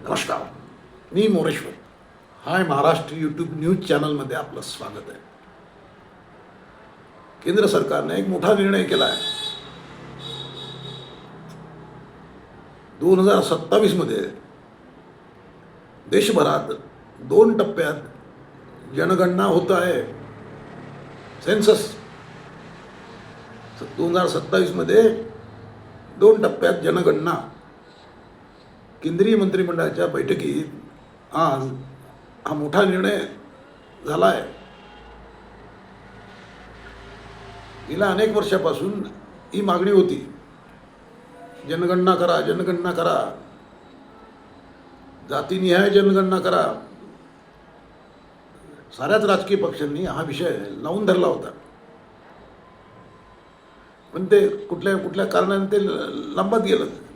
नमस्कार. मी Moreshwar hi Maharashtra YouTube news चॅनलमध्ये आपलं स्वागत आहे. केंद्र सरकारने एक मोठा निर्णय केला आहे. दोन हजार सत्तावीसमध्ये देशभरात दोन टप्प्यात जनगणना होत आहे. सेन्सस दोन हजार सत्तावीसमध्ये दोन टप्प्यात जनगणना. केंद्रीय मंत्रिमंडळाच्या बैठकीत आज हा मोठा निर्णय झाला आहे गेल्या अनेक वर्षापासून ही मागणी होती. जनगणना करा जनगणना करा. जातीनिहाय जनगणना करा. साऱ्याच राजकीय पक्षांनी हा विषय लावून धरला होता. पण ते कुठल्या कुठल्या कारणाने ते लांबत गेलं.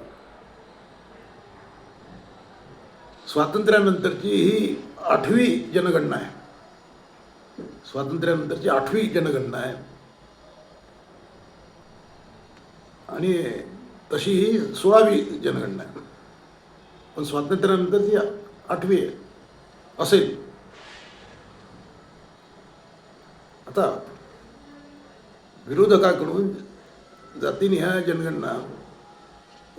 स्वातंत्र्यानंतरची ही आठवी जनगणना आहे. स्वातंत्र्यानंतरची आठवी जनगणना आहे. आणि तशी ही सोळावी जनगणना आहे. पण स्वातंत्र्यानंतरची आठवी आहे. असेल. आता विरोधकाकडून जातीनिहाय जनगणना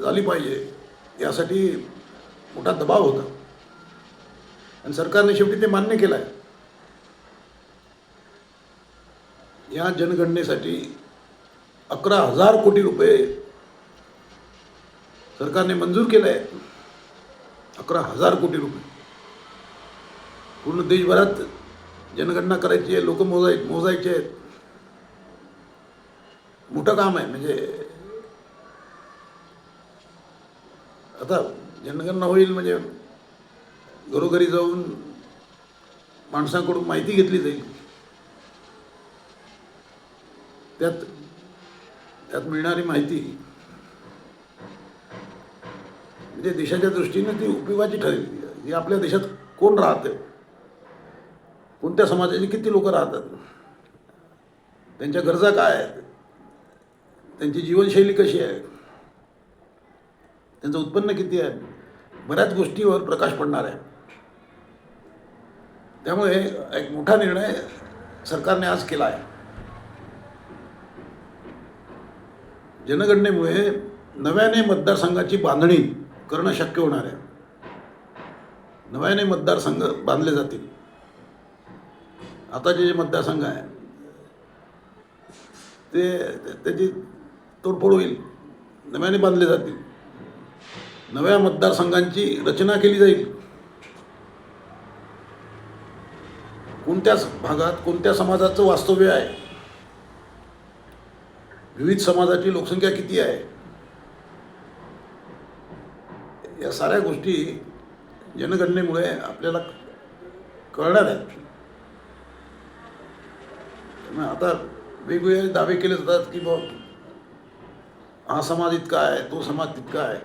झाली पाहिजे यासाठी मोठा दबाव होता. आणि सरकारने शेवटी ते मान्य केलं आहे. या जनगणनेसाठी अकरा हजार कोटी रुपये सरकारने मंजूर केलं आहे अकरा हजार कोटी रुपये. पूर्ण देशभरात जनगणना करायची आहे लोक मोजाय मोजायचे आहेत. मोठं काम आहे म्हणजे आता जनगणना होईल म्हणजे घरोघरी जाऊन माणसांकडून माहिती घेतली जाईल. त्यात त्यात मिळणारी माहिती म्हणजे देशाच्या दृष्टीने ती उपयोगाची ठरेल. ही आपल्या देशात कोण राहते? कोणत्या समाजाचे किती लोक राहतात? त्यांच्या गरजा काय आहेत? त्यांची जीवनशैली कशी आहे? त्यांचं उत्पन्न किती आहे? बऱ्याच गोष्टीवर प्रकाश पडणार आहे. त्यामुळे एक मोठा निर्णय सरकारने आज केला आहे. जनगणनेमुळे नव्याने मतदारसंघाची बांधणी करणं शक्य होणार आहे. नव्याने मतदारसंघ बांधले जातील. आताचे जे मतदारसंघ आहे ते त्याची तोडफोड होईल. नव्याने बांधले जातील. नव्या मतदारसंघांची रचना केली जाईल. कोणत्या भागात कोणत्या समाजाचं वास्तव्य आहे? विविध समाजाची लोकसंख्या किती आहे? या साऱ्या गोष्टी जनगणनेमुळे आपल्याला कळणार आहेत. त्यामुळे आता वेगवेगळे दावे केले जातात की बा हा समाज इतका आहे तो समाज तितका आहे.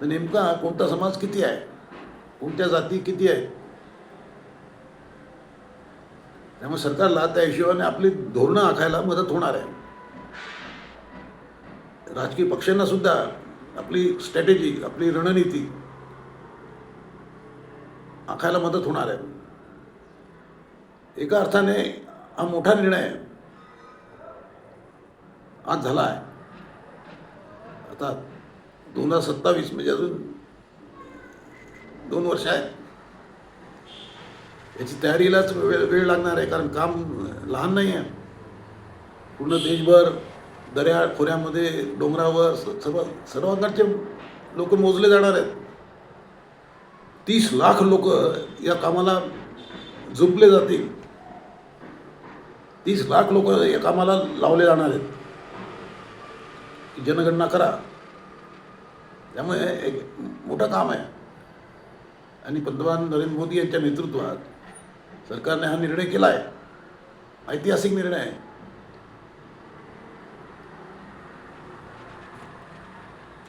तर नेमका कोणता समाज किती आहे? कोणत्या जाती किती आहे त्यामुळे सरकारला त्या हिशोबाने आपली धोरणं आखायला मदत होणार आहे. राजकीय पक्षांना सुद्धा आपली स्ट्रॅटेजी आपली रणनीती आखायला मदत होणार आहे. एका अर्थाने हा मोठा निर्णय आज झाला आहे. आता दोन हजार सत्तावीस म्हणजे अजून दोन वर्ष आहेत. याची तयारीलाच वेळ वेळ लागणार आहे कारण काम लहान नाही आहे. पूर्ण देशभर दर्या खोऱ्यामध्ये डोंगरावर सर्व सर्वांकडचे लोक मोजले जाणार आहेत. तीस लाख लोक या कामाला झुंपले जातील. तीस लाख लोक या कामाला लावले जाणार आहेत. जनगणना करा. त्यामुळे एक मोठं काम आहे. आणि पंतप्रधान नरेंद्र मोदी यांच्या नेतृत्वात सरकारने हा निर्णय केला आहे ऐतिहासिक निर्णय आहे.